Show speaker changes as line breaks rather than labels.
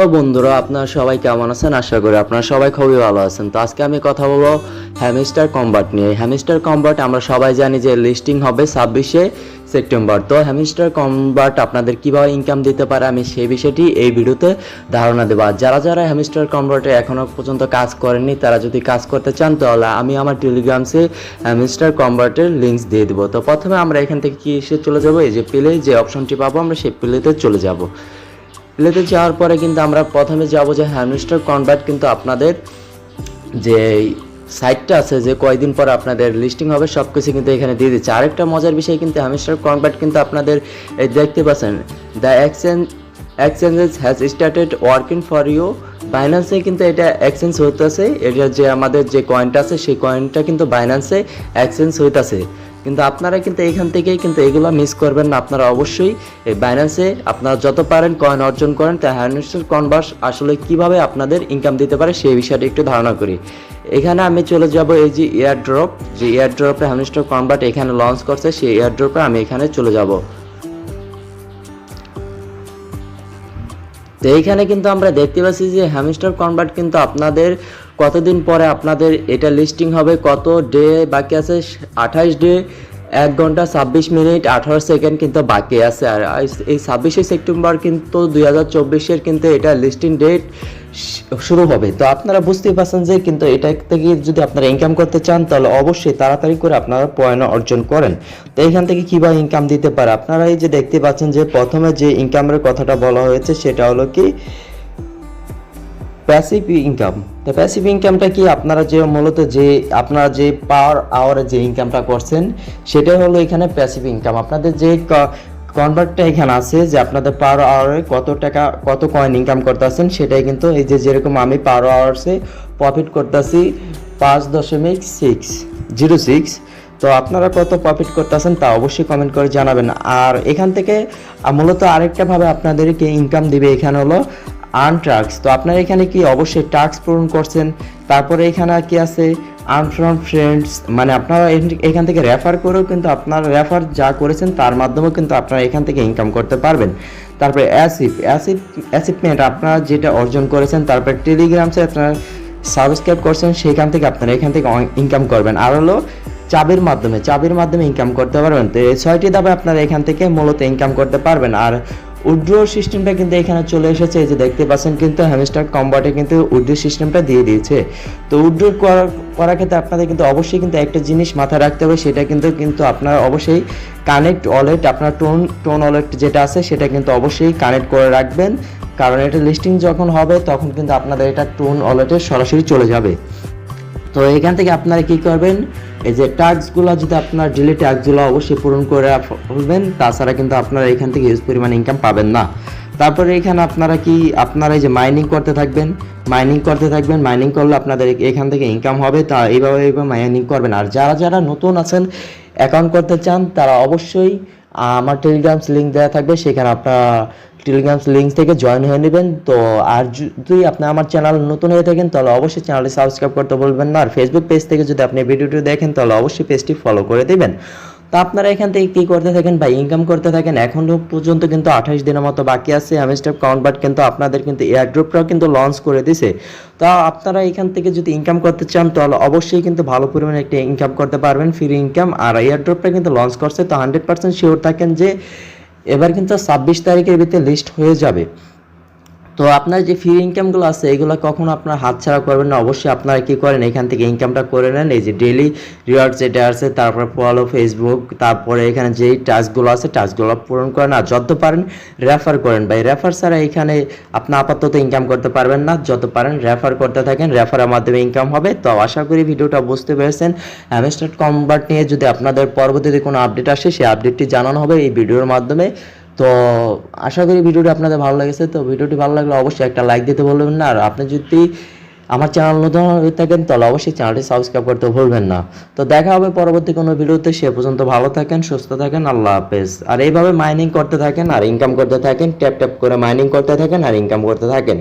তো বন্ধুরা, আপনারা সবাই কেমন আছেন? আশা করি আপনারা সবাই খুবই ভালো আছেন। তো আজকে আমি কথা বলব হ্যামিস্টার কম্বাট নিয়ে। হ্যামিস্টার কম্বাট আমরা সবাই জানি যে লিস্টিং হবে ছাব্বিশে সেপ্টেম্বর। তো হ্যামিস্টার কম্বাট আপনাদের কীভাবে ইনকাম দিতে পারে আমি সেই বিষয়টি এই ভিডিওতে ধারণা দেবো। আর যারা যারা হ্যামিস্টার কম্বাটে এখনও পর্যন্ত কাজ করেননি, তারা যদি কাজ করতে চান, তাহলে আমি আমার টেলিগ্রামসে হ্যামিস্টার কম্বাটের লিঙ্কস দিয়ে দেবো। তো প্রথমে আমরা এখান থেকে কি এসে চলে যাব? এই যে প্লে যে অপশনটি পাবো, আমরা সেই প্লেতে চলে যাব। প্লেতে যাওয়ার পরে কিন্তু আমরা প্রথমে যাব যে হ্যামস্টার কনভার্ট কিন্তু আপনাদের যে সাইটটা আছে, যে কয়দিন পর আপনাদের লিস্টিং হবে সব কিছু কিন্তু এখানে দিয়ে দিচ্ছে। আরেকটা মজার বিষয় কিন্তু হ্যামস্টার কনভার্ট কিন্তু আপনাদের দেখতে পাচ্ছেন the exchange exchanges has started working for you বাইন্যান্সে কিন্তু এটা এক্সচেঞ্জ হইতেছে, এটা যে আমাদের যে কয়েনটা আছে, সেই কয়েনটা কিন্তু বাইন্যান্সে এক্সচেঞ্জ হইতাছে। কিন্তু আপনারা কিন্তু এখান থেকেই কিন্তু এগুলো মিস করবেন না। আপনারা অবশ্যই এই বাইন্যান্সে আপনারা যত পারেন কয়েন অর্জন করেন, তা হ্যান্ডস্টার কনভার্স আসলে কীভাবে আপনাদের ইনকাম দিতে পারে সেই বিষয়টা একটু ধারণা করি। এখানে আমি চলে যাব এই যে এয়ার ড্রপ যে এয়ার ড্রপে হ্যামস্টার কনভার্ট এখানে লঞ্চ করছে, সেই এয়ার ড্রপে আমি এখানে চলে যাব। তো এইখানে কিন্তু আমরা দেখতে পাচ্ছি যে হ্যামস্টার কনভার্ট কিন্তু আপনাদের কতদিন পরে আপনাদের এটা লিস্টিং হবে? কত ডে বাকি আছে? আঠাশ ডে এক ঘণ্টা ছাব্বিশ মিনিট, আঠারো সেকেন্ড কিন্তু বাকি আছে। আর এই ছাব্বিশে সেপ্টেম্বর কিন্তু দুই হাজার চব্বিশের কিন্তু এটা লিস্টিং ডেট শুরু হবে। তো আপনারা বুঝতেই পারছেন যে কিন্তু এটা থেকে যদি আপনারা ইনকাম করতে চান, তাহলে অবশ্যই তাড়াতাড়ি করে আপনারা পয়েন্ট অর্জন করেন। তো এখান থেকে কীভাবে ইনকাম দিতে পারে? আপনারা এই যে দেখতে পাচ্ছেন যে প্রথমে যে ইনকামের কথাটা বলা হয়েছে, সেটা হলো কি প্যাসিভ ইনকাম তো প্যাসিভ ইনকামটা কি? আপনারা যে মূলত যে, আপনারা যে পার আওয়ারে যে ইনকামটা করছেন সেটাই হলো এখানে প্যাসিভ ইনকাম আপনাদের যে কনভার্টটা এখানে আছে যে আপনাদের পার আওয়ারে কত টাকা, কত কয়েন ইনকাম করতেছেন, সেটাই কিন্তু এই যে যেরকম আমি পার আওয়ার্সে প্রফিট করতেছি পাঁচ দশমিক সিক্স জিরো সিক্স তো আপনারা কত প্রফিট করতেছেন তা অবশ্যই কমেন্ট করে জানাবেন। আর এখান থেকে মূলত আরেকটাভাবে আপনাদেরকে ইনকাম দিবে এখানে হলো আর্ন ট্রাক্স তো আপনারা এখানে কি অবশ্যই টাস্ক পূরণ করছেন? তারপরে এখানে কি আছে? আর্ন ফ্রম ফ্রেন্ডস মানে আপনারা এখান- থেকে রেফার করেও কিন্তু আপনারা রেফার যা করেছেন তার মাধ্যমেও কিন্তু আপনারা এখান থেকে ইনকাম করতে পারবেন। তারপরে অ্যাসিপ অ্যাসিপ অ্যাসিপমেন্ট আপনারা যেটা অর্জন করেছেন, তারপরে টেলিগ্রামসে আপনারা সাবস্ক্রাইব করছেন, সেখান থেকে আপনারা এখান থেকে ইনকাম করবেন। আর হলো চাবির মাধ্যমে চাবির মাধ্যমে ইনকাম করতে পারবেন। তো এই ছয়টি ধাপে আপনারা এখান থেকে মূলত ইনকাম করতে পারবেন। আর উড্রো সিস্টেমটা কিন্তু এখানে চলে এসেছে, এই যে দেখতে পাচ্ছেন কিন্তু হ্যামস্টার কম্বাটে কিন্তু উড্রো সিস্টেমটা দিয়ে দিয়েছে। তো উড্রো করার করার ক্ষেত্রে আপনাদের কিন্তু অবশ্যই কিন্তু একটা জিনিস মাথায় রাখতে হবে, সেটা কিন্তু কিন্তু আপনার অবশ্যই কানেক্ট ওয়ালেট আপনার টোন টোন ওয়ালেট যেটা আছে, সেটা কিন্তু অবশ্যই কানেক্ট করে রাখবেন। কারণ এটা লিস্টিং যখন হবে, তখন কিন্তু আপনাদের এটা টোন ওয়ালেটে সরাসরি চলে যাবে। তো এখান থেকে আপনারা কি করবেন? এই যে ট্যাক্সগুলো যদি আপনার ডেলি ট্যাক্সগুলো অবশ্যই পূরণ করে ফেলবেন, তাছাড়া কিন্তু আপনারা এখান থেকে হিউজ পরিমাণ ইনকাম পাবেন না। তারপরে এখানে আপনারা কি, আপনারা এই যে মাইনিং করতে থাকবেন মাইনিং করতে থাকবেন মাইনিং করলে আপনাদের এখান থেকে ইনকাম হবে, তা এইভাবে এইভাবে মাইনিং করবেন। আর যারা যারা নতুন আছেন অ্যাকাউন্ট করতে চান, তারা অবশ্যই আমার টেলিগ্রামস লিঙ্ক দেওয়া থাকবে, সেখানে আপনারা টেলিগ্রামস লিঙ্ক থেকে জয়েন হয়ে নেবেন। তো আর যদি আপনি আমার চ্যানেল নতুন হয়ে থাকেন, তাহলে অবশ্যই চ্যানেলটি সাবস্ক্রাইব করতে বলবেন না। আর ফেসবুক পেজ থেকে যদি আপনি ভিডিওটি দেখেন, তাহলে অবশ্যই পেজটি ফলো করে দেবেন। তো আপনারা এখান থেকে কি করতে থাকেন বা ইনকাম করতে থাকেন? এখনও পর্যন্ত কিন্তু আঠাশ দিনের মতো বাকি আছে। হ্যামস্টার কনভার্ট কিন্তু আপনাদের কিন্তু এয়ারড্রপটাও কিন্তু লঞ্চ করে দিছে। তো আপনারা এখান থেকে যদি ইনকাম করতে চান, তাহলে অবশ্যই কিন্তু ভালো পরিমাণে একটা ইনকাম করতে পারবেন ফ্রি ইনকাম আর এয়ারড্রপটা কিন্তু লঞ্চ করছে, তো হান্ড্রেড পার্সেন্ট শিওর থাকেন যে এবার কিন্তু ছাব্বিশ তারিখের ভিতরে লিস্ট হয়ে যাবে। তো আপনার যে ফ্রি ইনকামগুলো আছে, এগুলো কখনো আপনার হাতছাড়া করবেন না। অবশ্যই আপনারা কি করেন, এখান থেকে ইনকামটা করে নেন। এই যে ডেলি রিওয়ার্ড যেটা আছে, তারপর ফলো ফেসবুক তারপরে এখানে যেই টাস্কগুলো আছে টাস্কগুলো পূরণ করেন। আর যত পারেন রেফার করেন। ভাই রেফার ছাড়া এখানে আপনি আপাতত ইনকাম করতে পারবেন না। যত পারেন রেফার করতে থাকেন। রেফারের মাধ্যমে ইনকাম হবে। তো আশা করি ভিডিওটা বুঝতে পেরেছেন। অ্যামস্টার কনভার্ট নিয়ে যদি আপনাদের পরবর্তীতে কোনো আপডেট আসে, সেই আপডেটটি জানানো হবে। এই ভিডিওর মাধ্যমে তো আশা করি ভিডিওটি আপনাদের ভালো লেগেছে। তো ভিডিওটি ভালো লাগলে অবশ্যই একটা লাইক দিতে বলবেন না। আর আপনি যদি আমার চ্যানেল নতুন হয়ে থাকেন, তাহলে অবশ্যই চ্যানেলটি সাবস্ক্রাইব করতে ভুলবেন না। তো দেখা হবে পরবর্তী কোনো ভিডিওতে। সে পর্যন্ত ভালো থাকেন, সুস্থ থাকেন, আল্লাহ হাফেজ। আর এইভাবে মাইনিং করতে থাকেন, আর ইনকাম করতে থাকেন ট্যাপ ট্যাপ করে মাইনিং করতে থাকেন, আর ইনকাম করতে থাকেন।